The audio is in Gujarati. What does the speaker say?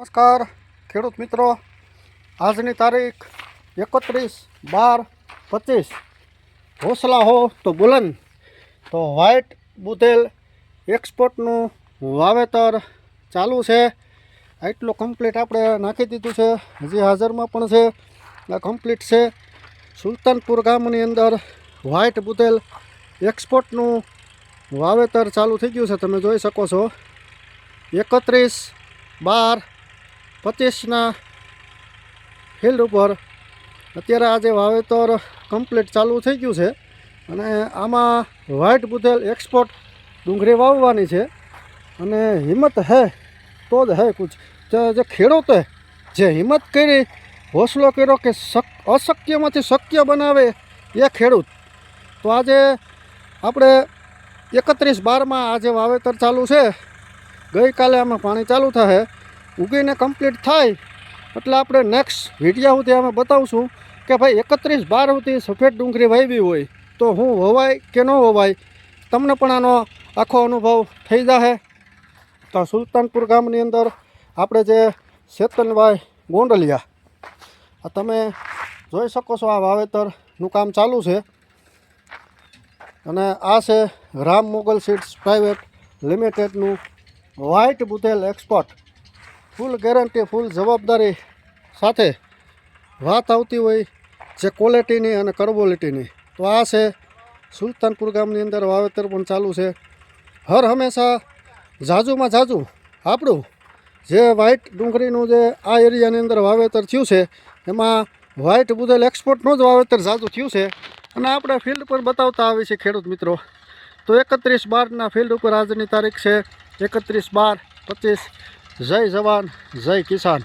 નમસ્કાર, ખેડૂત મિત્રો. આજની તારીખ એકત્રીસ બાર પચીસ. હોસલા હો તો બુલંદ. તો વ્હાઇટ બુધેલ એક્સપોર્ટનું વાવેતર ચાલુ છે. આટલું કમ્પ્લીટ આપણે નાખી દીધું છે. હજી હાજરમાં પણ છે. આ કમ્પ્લીટ છે. સુલતાનપુર ગામની અંદર વ્હાઇટ બુધેલ એક્સપોર્ટનું વાવેતર ચાલુ થઈ ગયું છે. તમે જોઈ શકો છો. એકત્રીસ બાર પચીસના ફિલ્ડ ઉપર. અત્યારે આજે વાવેતર કમ્પ્લીટ ચાલુ થઈ ગયું છે અને આમાં વ્હાઇટ બુધેલ એક્સપોર્ટ ડુંગળી વાવવાની છે અને હિંમત હે તો જ હે કુછ. જે ખેડૂતે જે હિંમત કરી, હોસલો કર્યો કે શક, અશક્યમાંથી શક્ય બનાવે એ ખેડૂત. તો આજે આપણે એકત્રીસ બારમાં આજે વાવેતર ચાલુ છે, ગઈકાલે આમાં પાણી ચાલુ થશે ઉગીને કમ્પ્લીટ થાય. એટલે આપણે નેક્સ્ટ વિડીયા સુધી અમે બતાવશું કે ભાઈ એકત્રીસ બાર સુધી સફેદ ડુંગળી વાવી હોય તો હું વવાય કે ન વવાય? તમને પણ આનો આખો અનુભવ થઈ જશે તો સુલતાનપુર ગામની અંદર આપણે જે ચેતનભાઈ ગોંડલિયા, આ તમે જોઈ શકો છો આ વાવેતરનું કામ ચાલુ છે. અને આ છે રામ મોગલ સીડ્સ પ્રાઇવેટ લિમિટેડનું વ્હાઇટ બુધેલ એક્સપોર્ટ ફૂલ ગેરંટી, ફૂલ જવાબદારી સાથે વાત આવતી હોય જે ક્વોલિટીની અને કરબોલિટીની તો આ છે સુલતાનપુર ગામની અંદર વાવેતર પણ ચાલુ છે. હર હંમેશા ઝાઝુમાં ઝાઝુ. આપણું જે વ્હાઇટ ડુંગળીનું જે આ એરિયાની અંદર વાવેતર થયું છે, એમાં વ્હાઇટ બુધેલ એક્સપોર્ટનું જ વાવેતર ઝાઝુ થયું છે. અને આપણે ફિલ્ડ પર બતાવતા આવીએ છીએ ખેડૂત મિત્રો. તો એકત્રીસ બારના ફિલ્ડ ઉપર આજની તારીખ છે. એકત્રીસ બાર પચીસ જય જવાન જય કિસાન.